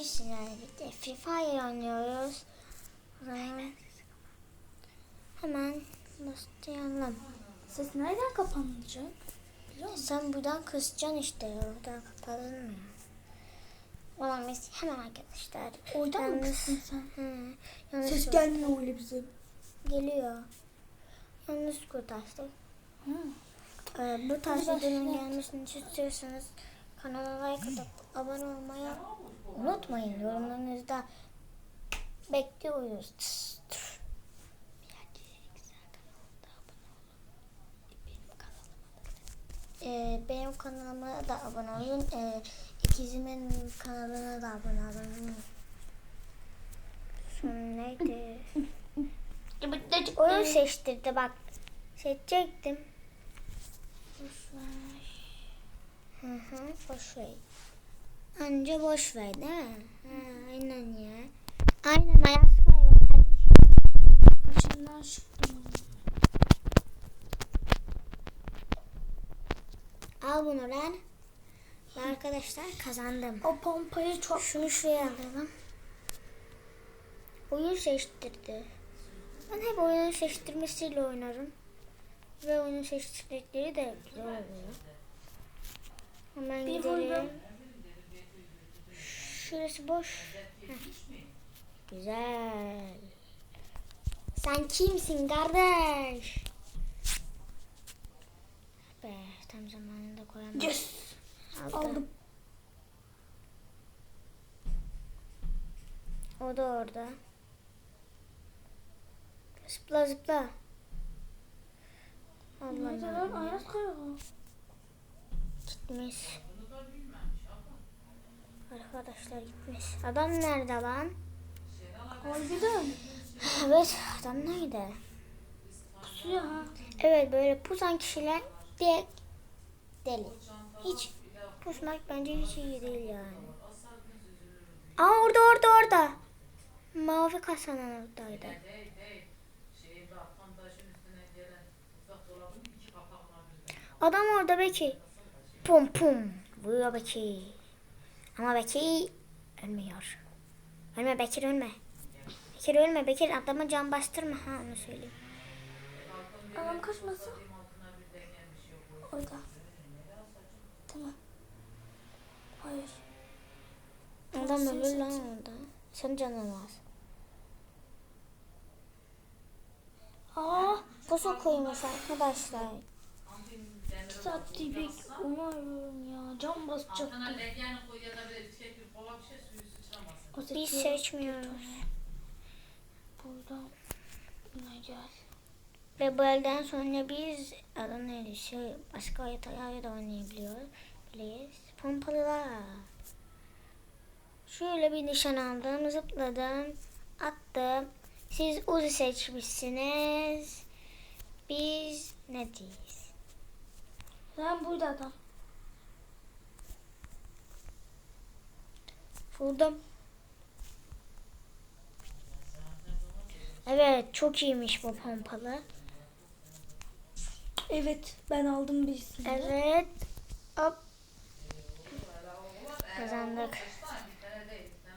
iyisin yani. Bir de Free Fire oynuyoruz. Zaman hemen başlayalım. Ses nereden kapanacak? Sen buradan kısacaksın işte. Oradan? Ulan biz hemen arkadaşlar. Oradan mı kıstın sen? Hı, yalnız Ses gelmiyor öyle bize. geliyor. Yalnız kurtardık. Hı. Ee, bu tarz videonun gelmesini istiyorsanız kanala like atıp abone olmayı unutmayın. Yorumlarınızda bekliyoruz. Ee, benim kanalıma da abone olun. Ee, ikizimin kanalına da abone olun. Sonra neydi? Oyun seçtirdi bak. Seçecektim. Hı hı, boş ver. Anca boş ver değil mi? Ha, aynen ya. Aynen ayaz kayıyor kardeşim. İçinden çıktım. Al bunu lan. Ve Arkadaşlar kazandım. O pompayı çok... Şunu şuraya alalım. Oyun seçtirdi. Ben hep oyun seçtirmesiyle oynarım. Ve oyun seçtirdikleri de güzel oluyor. Hemen Bir buldum. Şurası boş. Heh. Güzel. Sen kimsin kardeş? Be tam zamanında koyamadım. Yes. Aldım. Aldım. O da orada. Zıpla zıpla. Nerede Allah lan? Ayaz kayıyor. Gitmiş. Arkadaşlar gitmiş. Adam nerede lan? Harbiden. Evet adam nerede? Pusuyor ha. Evet böyle pusan kişiler direkt deli. Hiç pusmak bence hiç iyi değil yani. Aa orada orada orada. Mavi kasanın oradaydı. Adam orada Beki. Pum pum. Vuruyor Beki. Ama Beki ölmüyor. Ölme Bekir ölme. Bekir ölme Bekir adama can bastırma ha onu söyleyeyim. Adam kaçmasın. Orada. Tamam. Hayır. Adam ölür lan orada. Sen canın var. Aa, Pusu koymuş arkadaşlar. İki saattir bekliyorum ya. Can basacak. Şey şey Biz seçmiyoruz. Buradan. Buna gel. Ve bu elden sonra biz adam neydi şey başka haritalarda da oynayabiliyoruz. Biliriz. Pompalılar. Şöyle bir nişan aldım, zıpladım, attım. Siz Uzi seçmişsiniz. Biz ne diyiz? Lan burada adam. Vurdum. Evet çok iyiymiş bu pompalı. Evet ben aldım birisini. Evet. Hop. Kazandık.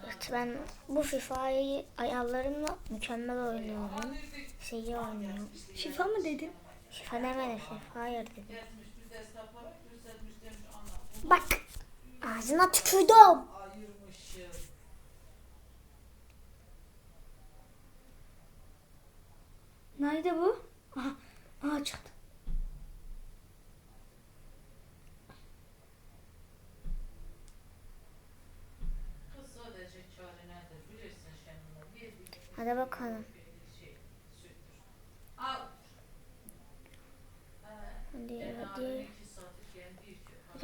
Evet, ben bu FIFA'yı ayarlarımla mükemmel oynuyorum. Şeyi oynuyorum. FIFA mı dedin? FIFA demedim FIFA hayır dedim. Bir de esnaflara göstermiş demiş ana. Bak ağzına tükürdüm. Nerede bu? Aha, aha çıktı. Hadi bakalım. Hadi hadi. abi iki saatlik yani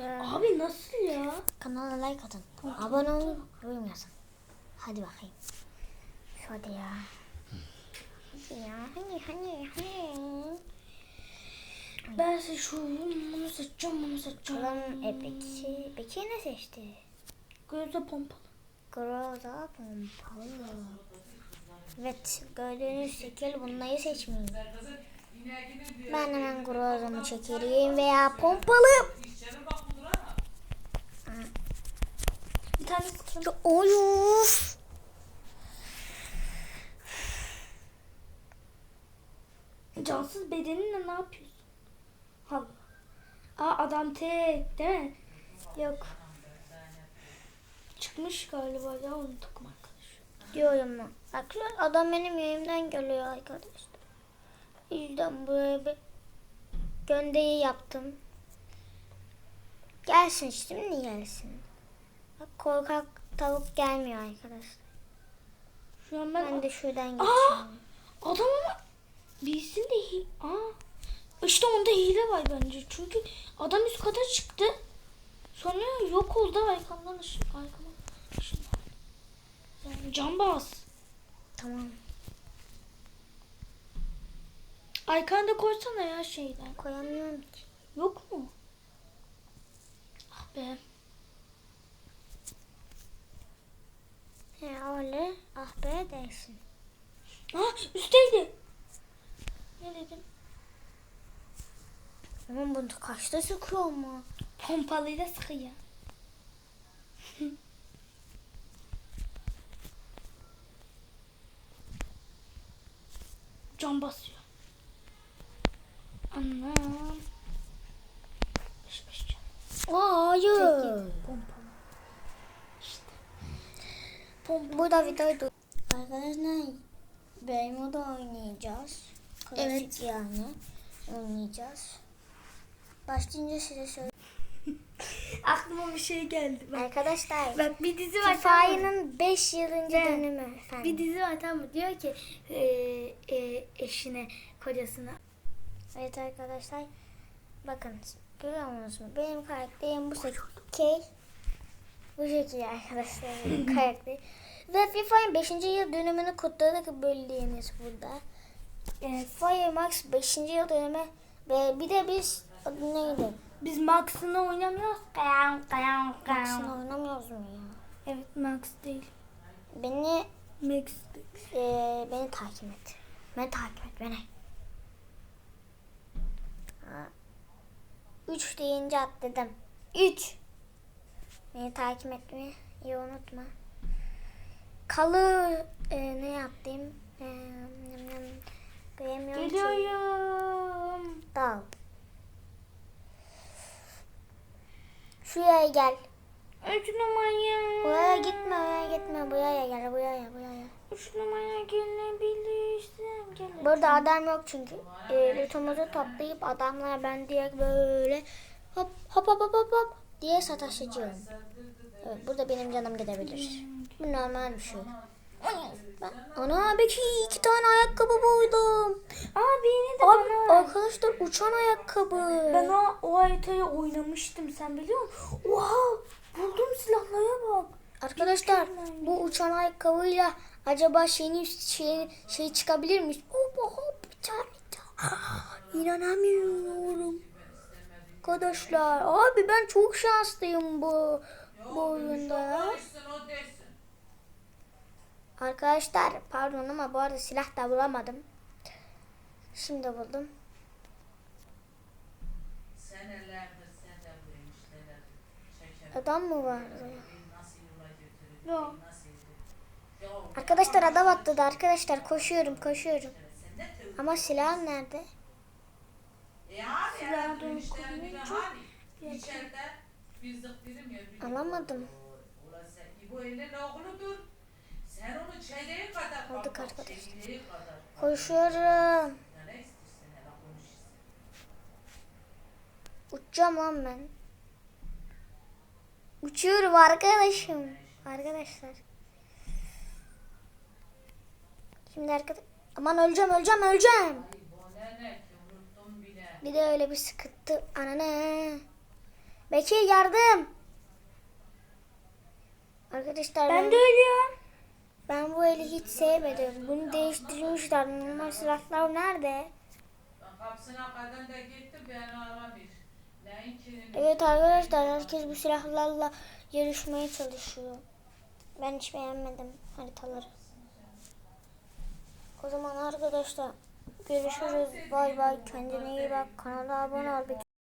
hadi. Abi nasıl ya? Kanala like atın. Abone olun. Yorum yazın. Hadi bakayım. Hadi ya. Hadi ya. Hani hani hani. Ben seçiyorum. Bunu seçeceğim, bunu seçeceğim. Bakalım e, Beki, Beki ne seçti? Gözde pompalı. Groza pompalı. Evet gördüğünüz şekil bunları seçmeyin. Ben hemen grozamı çekeyim veya pompalı. tane kutumda. Of. Cansız bedeninle ne yapıyorsun? Allah. Aa adam tek değil mi? Yok. Çıkmış galiba ya onu takım arkadaş. Diyorum ben. Bak adam benim yayımdan geliyor arkadaşlar. Yüzden buraya bir gönderi yaptım. Gelsin şimdi gelsin. Bak korkak tavuk gelmiyor arkadaşlar. Şu an ben, Ben de şuradan Aa! geçiyorum. adam ama bilsin de hi Aa. İşte onda hile var bence. Çünkü adam üst kata çıktı. Sonra yok oldu arkamdan ışın, arkama ışın. Yani can bas. Tamam. Arkanda koysana ya şeyden. Koyamıyorum ki. Yok mu? Ah be. He öyle. Ah be dersin. Ah üstteydi. Ne dedim? Ama bunu kaçta sıkıyor mu? Pompalıyla sıkıyor. Can basıyor. Anam. Beş beş can. Hayır. Pompalı. İşte. Burada videoyu dur. Arkadaşlar Beymo da oynayacağız. Klasik Evet. yani oynayacağız. Başlayınca size söyleyeyim. Aklıma bir şey geldi. Bak, Arkadaşlar bak bir dizi var. Kifayının 5 yılıncı Ne? dönümü efendim. Bir dizi var tamam mı? Diyor ki e, e, eşine, kocasına. Evet arkadaşlar bakın görüyor musunuz? Benim karakterim bu şekil. Bu şekil arkadaşlar benim karakterim. Ve FIFA'nın 5. yıl dönümünü kutladık bildiğiniz burada. Evet. Fire Max 5. yıl dönümü ve bir de biz adı neydi? Biz Max'ını oynamıyoruz. Kayan kayan Max'ını oynamıyoruz mu ya? Evet Max değil. Beni Max e, beni takip et. Beni takip et beni. 3 deyince at dedim. 3. Beni takip etmeyi unutma. Kalı e, ne yaptım? E, göremiyorum ki. Geliyorum. Dal. Şuraya gel. Üç numara. Buraya gitme, oraya gitme. Buraya gel, buraya, buraya. Üç numara gelebilirsin. Gele. Burada adam yok çünkü. E, lootumuzu toplayıp adamlara ben direkt böyle hop hop hop hop, hop diye sataşacağım. Evet, burada benim canım gidebilir. Bu normal bir şey. Ben, ana belki iki tane ayakkabı buldum. Aa birini de Abi bana. arkadaşlar uçan ayakkabı. Ben o, o haritayı oynamıştım sen biliyor musun? Oha buldum silahlara bak. Arkadaşlar bu uçan ayakkabıyla acaba şeyin şey, şey çıkabilir mi? Hop hop bir tane daha. İnanamıyorum. Arkadaşlar abi ben çok şanslıyım bu bu oyunda. desin. Arkadaşlar pardon ama bu arada silah da bulamadım. Şimdi buldum. Adam mı var? Nasıl yola götürür? Yok. Arkadaşlar adam atladı arkadaşlar koşuyorum koşuyorum. Ama silah nerede? E ya. bir- Alamadım. Aldık arkadaşlar. Koşuyorum. Uçacağım lan ben. Uçuyorum arkadaşım. Arkadaşlar. Şimdi arkadaş... Aman öleceğim öleceğim öleceğim. Ay bu ne ne ki unuttum bile. Bir de öyle bir sıkıntı. Anane. Bekir yardım. Arkadaşlar Ben ben, de ölüyorum. ben bu eli hiç sevmedim. Bunu değiştirmişler. Normal silahlar nerede? Evet arkadaşlar herkes bu silahlarla yarışmaya çalışıyor. Ben hiç beğenmedim haritaları. O zaman arkadaşlar görüşürüz. Bay bay. Kendine iyi bak. Kanala abone ol.